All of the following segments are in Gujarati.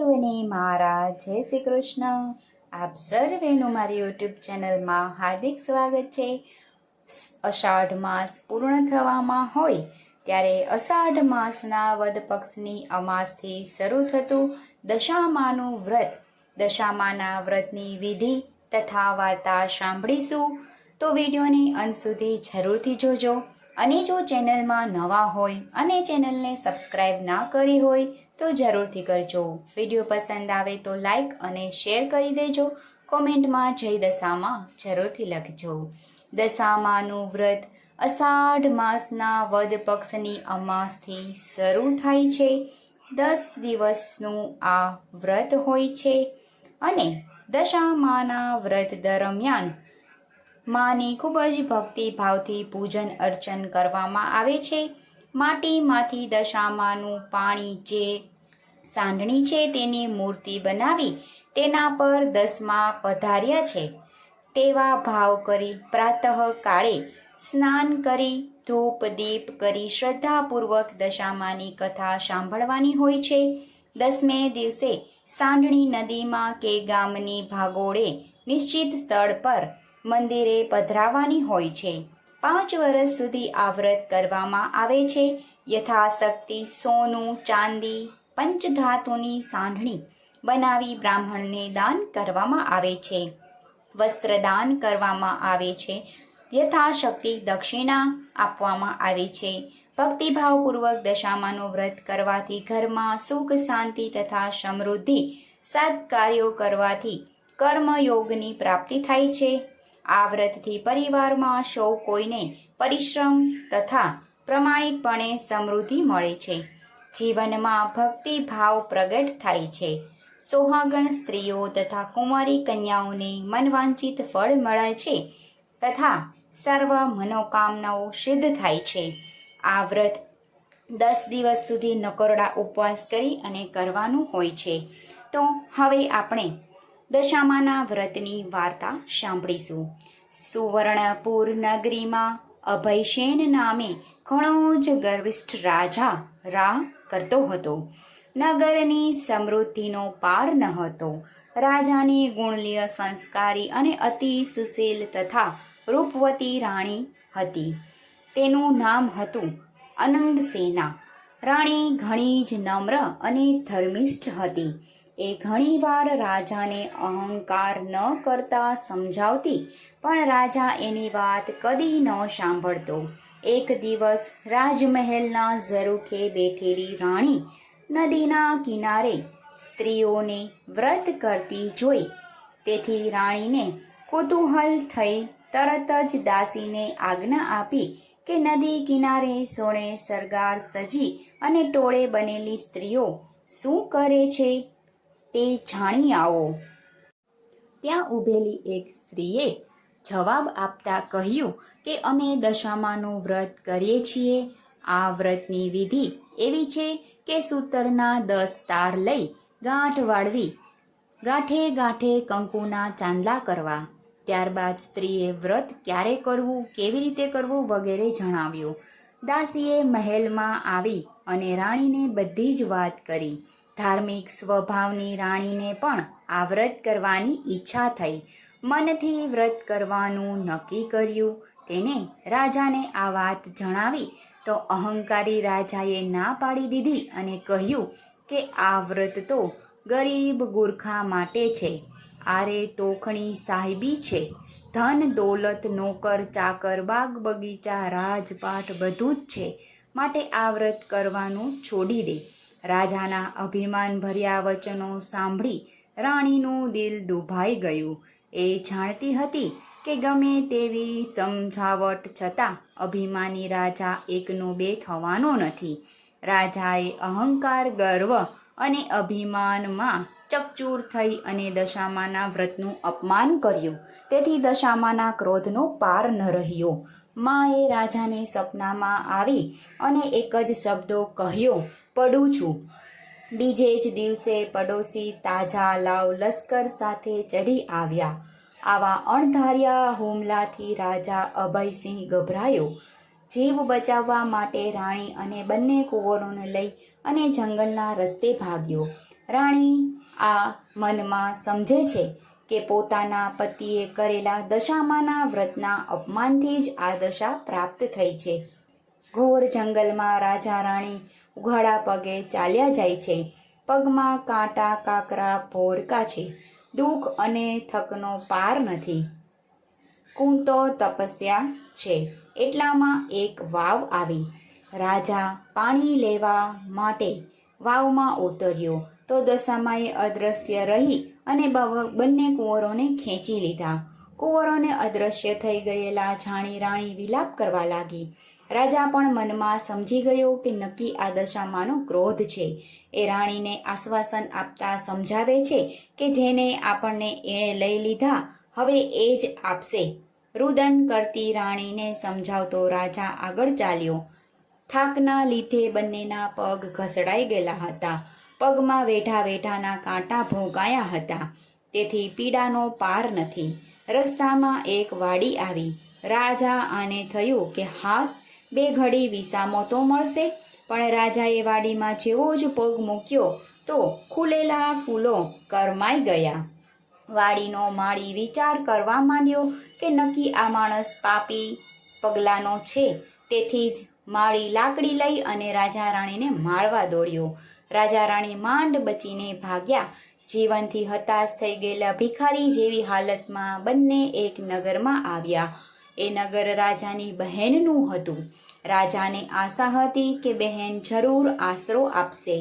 સર્વને મારા. જય શ્રી કૃષ્ણ. આપ સર્વેનું મારી યુટ્યુબ ચેનલમાં હાર્દિક સ્વાગત છે. અષાઢ માસ પૂર્ણ થવામાં હોય ત્યારે અષાઢ માસના વદ પક્ષની અમાસથી શરૂ થતું દશામાનું વ્રત. દશામાના વ્રતની વિધિ તથા વાર્તા સાંભળીશું તો વિડીયોની અંત સુધી જરૂરથી જોજો. અને જો ચેનલમાં નવા હોય અને ચેનલને સબસ્ક્રાઇબ ના કરી હોય, તો જરૂરથી કરજો. વીડિયો પસંદ આવે તો લાઈક અને શેર કરી દેજો. કોમેન્ટમાં જય દશામાં જરૂરથી લખજો. દશામાનું વ્રત અષાઢ માસના વદ પક્ષની અમાસથી શરૂ થાય છે. દસ દિવસનું આ વ્રત હોય છે. અને દશામાના વ્રત દરમિયાન માની ખૂબ જ ભક્તિ ભાવથી પૂજન અર્ચન કરવામાં આવે છે. માટીમાંથી દશામાનું પાણી જે સાંઢણી છે તેની મૂર્તિ બનાવી તેના પર દસમા પધાર્યા છે. તેવા ભાવ કરી પ્રાતઃ કાળે સ્નાન કરી ધૂપ દીપ કરી શ્રદ્ધાપૂર્વક દશામાની કથા સાંભળવાની હોય છે. દસમે દિવસે સાંઢણી નદીમાં કે ગામની ભાગોળે નિશ્ચિત સ્થળ પર મંદિરે પધરાવાની હોય છે. પાંચ વર્ષ સુધી આ વ્રત કરવામાં આવે છે. યથાશક્તિ સોનું, ચાંદી, પંચધાતુની સાંઢણી બનાવી બ્રાહ્મણને દાન કરવામાં આવે છે. વસ્ત્રદાન કરવામાં આવે છે. યથાશક્તિ દક્ષિણા આપવામાં આવે છે. ભક્તિભાવપૂર્વક દશામાનું વ્રત કરવાથી ઘરમાં સુખ, શાંતિ તથા સમૃદ્ધિ, સત્કાર્યો કરવાથી કર્મયોગની પ્રાપ્તિ થાય છે. આ વ્રતથી પરિવારમાં સૌ કોઈને પરિશ્રમ તથા પ્રમાણિકપણે સમૃદ્ધિ મળે છે. જીવનમાં ભક્તિભાવ પ્રગટ થાય છે. સોહાગણ સ્ત્રીઓ તથા કુમારી કન્યાઓને મનવાંચિત ફળ મળે છે તથા સર્વ મનોકામનાઓ સિદ્ધ થાય છે. આ વ્રત દસ દિવસ સુધી નકોરડા ઉપવાસ કરી અને કરવાનું હોય છે. તો હવે આપણે દશામાના વ્રતની વાર્તા સાંભળીશું. સુવર્ણપુર નગરીમાં અભયસેન નામે ઘણો જ ગર્વિષ્ઠ રાજા રાહ કરતો હતો. નગરની સમૃદ્ધિનો પાર ન હતો. રાજાની ગુણલીય સંસ્કારી અને અતિ સુશીલ તથા રૂપવતી રાણી હતી. તેનું નામ હતું અનંગસેના. રાણી ઘણી જ નમ્ર અને ધર્મિષ્ઠ હતી. એ ઘણીવાર રાજાને અહંકાર ન કરતા સમજાવતી, પણ રાજા એની વાત કદી ન સાંભળતો. એક દિવસ રાજમહેલના ઝરૂખે બેઠેલી રાણી નદીના કિનારે સ્ત્રીઓને વ્રત કરતી જોઈ. તેથી રાણીને કુતૂહલ થઈ તરત જ દાસીને આજ્ઞા આપી કે નદી કિનારે સોણે સરગાર સજી અને ટોળે બનેલી સ્ત્રીઓ શું કરે છે? તે જાણી આવો. ત્યાં ઊભેલી એક સ્ત્રીએ જવાબ આપતા કહ્યું કે અમે દશામાનું વ્રત કરીએ છીએ. આ વ્રતની વિધિ એવી છે કે સૂતરના દસ તાર લઈ ગાંઠ વાળવી, ગાંઠે ગાંઠે કંકુના ચાંદલા કરવા. ત્યારબાદ સ્ત્રીએ વ્રત ક્યારે કરવું, કેવી રીતે કરવું વગેરે જણાવ્યું. દાસીએ મહેલમાં આવી અને રાણીને બધી જ વાત કરી. ધાર્મિક સ્વભાવની રાણીને પણ આ વ્રત કરવાની ઈચ્છા થઈ. મનથી વ્રત કરવાનું નક્કી કર્યું. તેને રાજાને આ વાત જણાવી તો અહંકારી રાજાએ ના પાડી દીધી અને કહ્યું કે આ વ્રત તો ગરીબ ગુરખા માટે છે. આરે તોખણી સાહેબી છે. ધન, દોલત, નોકર, ચાકર, બાગ બગીચા, રાજપાટ બધું જ છે. માટે આ વ્રત કરવાનું છોડી દે. રાજાના અભિમાન ભર્યા વચનો સાંભળી રાણીનું દિલ દુભાઈ ગયું. એ જાણતી હતી કે ગમે તેવી સમજાવટ છતાં અભિમાની રાજા એકનો બે થવાનો નથી. રાજાએ અહંકાર, ગર્વ અને અભિમાનમાં ચકચૂર થઈ અને દશામાના વ્રતનું અપમાન કર્યું. તેથી દશામાના ક્રોધનો પાર ન રહ્યો. માએ રાજાને સપનામાં આવી અને એક જ શબ્દો કહ્યો પડું છું. બીજે જ દિવસે પડોશી તાજા લાવ લશ્કર સાથે ચઢી આવ્યા. આવા અણધાર્યા હુમલાથી રાજા અભયસિંહ ગભરાયો. જીવ બચાવવા માટે રાણી અને બંને કુંવરોને લઈ અને જંગલના રસ્તે ભાગ્યો. રાણી આ મનમાં સમજે છે કે પોતાના પતિએ કરેલા દશામાના વ્રતના અપમાનથી જ આ દશા પ્રાપ્ત થઈ છે. ઘોર જંગલમાં રાજા રાણી ઉઘાડા પગે ચાલ્યા જાય છે. પગમાં કાંટા, કાકરા, ભોરકા છે. દુઃખ અને થકનો પાર નથી. કુંતો તપસ્યા છે. એટલામાં એક વાવ આવી. રાજા પાણી લેવા માટે વાવમાં ઉતર્યો. તો દશામાએ અદ્રશ્ય રહી અને બંને કુંવરોને ખેંચી લીધા. કુંવરોને અદ્રશ્ય થઈ ગયેલા જાણી રાણી વિલાપ કરવા લાગી. રાજા પણ મનમાં સમજી ગયો કે નક્કી આ દશામાંનો ક્રોધ છે. એ રાણીને આશ્વાસન આપતા સમજાવે છે કે જેને આપણને એણે લઈ લીધા, હવે એ જ આપશે. રુદન કરતી રાણીને સમજાવતો રાજા આગળ ચાલ્યો. થાકના લીધે બંનેના પગ ઘસડાઈ ગયેલા હતા. પગમાં વેઠા વેઠાના કાંટા ભોંકાયા હતા. તેથી પીડાનો પાર નથી. રસ્તામાં એક વાડી આવી. રાજા આને થયું કે હાસ બે ઘડી વિસામો તો મળશે. પણ રાજાએ વાડીમાં જેવો જ પગ મૂક્યો તો ખુલેલા ફૂલો કરમાઈ ગયા. વાડીનો માળી વિચાર કરવા માંડ્યો કે નક્કી આ માણસ પાપી પગલાનો છે. તેથી જ માળી લાકડી લઈ અને રાજા રાણીને મારવા દોડ્યો. રાજા રાણી માંડ બચીને ભાગ્યા. જીવનથી હતાશ થઈ ગયેલા ભિખારી જેવી હાલતમાં બંને એક નગરમાં આવ્યા. એ નગર રાજાની બહેનનું હતું. રાજાને આશા હતી કે બહેન જરૂર આશરો આપશે.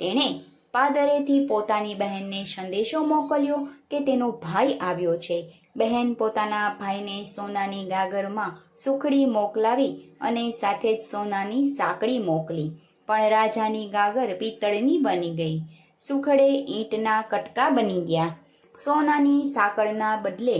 તેણે પાદરેથી પોતાની બહેનને સંદેશો મોકલ્યો કે તેનો ભાઈ આવ્યો છે. બહેન પોતાના ભાઈને સોનાની ગાગરમાં સુખડી મોકલાવી અને સાથે જ સોનાની સાંકળી મોકલી. પણ રાજાની ગાગર પિત્તળની બની ગઈ. સુખડે ઈંટના કટકા બની ગયા. સોનાની સાંકળના બદલે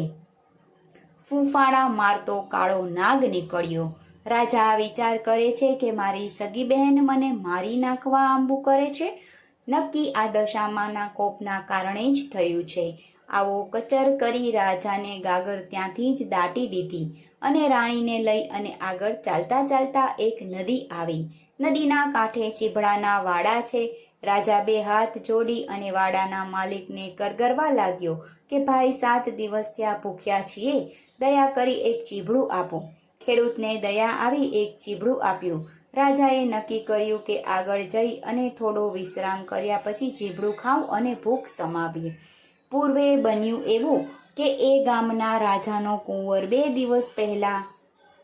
ફૂંફાડા મારતો કાળો નાગ નીકળ્યો. રાજા વિચાર કરે છે કે મારી સગી બહેન મને મારી નાખવા આંબુ કરે છે. નક્કી આ દશામાંના કોપના કારણે જ થયું છે. આવો કચર કરી રાજાને ગાગર ત્યાંથી જ દાટી દીધી અને રાણીને લઈ અને આગળ ચાલતા ચાલતા એક નદી આવી. નદીના કાંઠે ચીભડાના વાડા છે. રાજા બે હાથ જોડી અને વાડાના માલિકને કરગરવા લાગ્યો કે, ભાઈ, સાત દિવસ ત્યાં ભૂખ્યા છીએ. દયા કરી એક ચીભડું આપો. ખેડૂતને દયા આવી એક ચીભડું આપ્યું. રાજાએ નક્કી કર્યું કે આગળ જઈ અને થોડો વિશ્રામ કર્યા પછી ચીભડું ખાવ અને ભૂખ સમાવીએ. પૂર્વે બન્યું એવું કે એ ગામના રાજાનો કુંવર બે દિવસ પહેલાં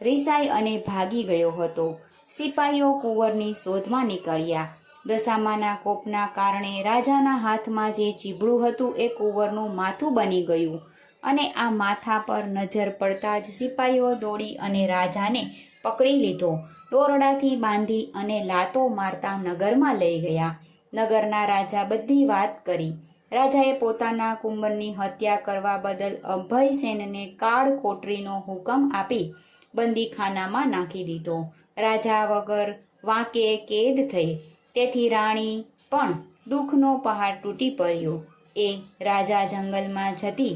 રિસાઈ અને ભાગી ગયો હતો. સિપાઈઓ કુંવરની શોધમાં નીકળ્યા. દશામાના કોપના કારણે રાજાના હાથમાં જે ચીબડું હતું એ કુંવરનું માથું બની ગયું. અને આ માથા પર નજર પડતા જ સિપાઈઓ દોડી અને રાજાને પકડી લીધો. દોરડાથી બાંધી અને લાતો મારતા નગરમાં લઈ ગયા. નગરના રાજા બધી વાત કરી. રાજાએ પોતાના કુંભરની હત્યા કરવા બદલ અભયસેનને કાળ કોટરીનો હુકમ આપી બંદીખાનામાં નાખી દીધો. રાજા વગર વાંકે કેદ થઈ. તેથી રાણી પણ દુઃખનો પહાડ તૂટી પડ્યો. એ રાજા જંગલમાં જતી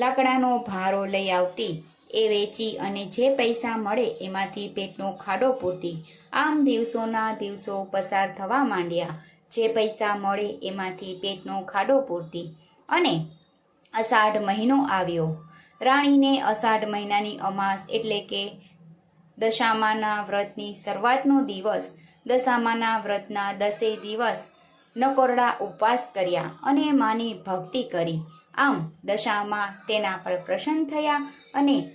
લાકડાનો ભારો લઈ આવતી. એ વેચી અને જે પૈસા મળે એમાંથી પેટનો ખાડો પૂરતી. આમ દિવસોના દિવસો પસાર થવા માંડ્યા. જે પૈસા મળે એમાંથી પેટનો ખાડો પૂરતી. અને અષાઢ મહિનો આવ્યો. રાણીને અષાઢ મહિનાની અમાસ એટલે કે દશામાના વ્રતની શરૂઆતનો દિવસ. દશામાના વ્રતના દસે દિવસ નકોરડા ઉપવાસ કર્યા અને માની ભક્તિ કરી. આમ દશામાં તેના પર પ્રસન્ન થયા અને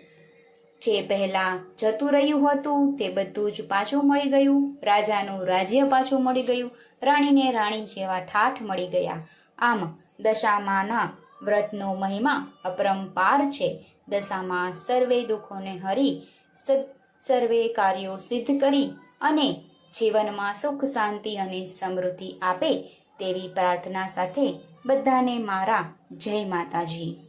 જે પહેલાં જતું રહ્યું હતું તે બધું જ પાછું મળી ગયું. રાજાનું રાજ્ય પાછું મળી ગયું. રાણીને રાણી જેવા ઠાઠ મળી ગયા. આમ દશામાના વ્રતનો મહિમા અપરંપાર છે. દશામાં સર્વે દુઃખોને હરી, સદ, સર્વે કાર્યો સિદ્ધ કરી અને જીવનમાં સુખ, શાંતિ અને સમૃદ્ધિ આપે તેવી પ્રાર્થના સાથે બધાને મારા જય માતાજી.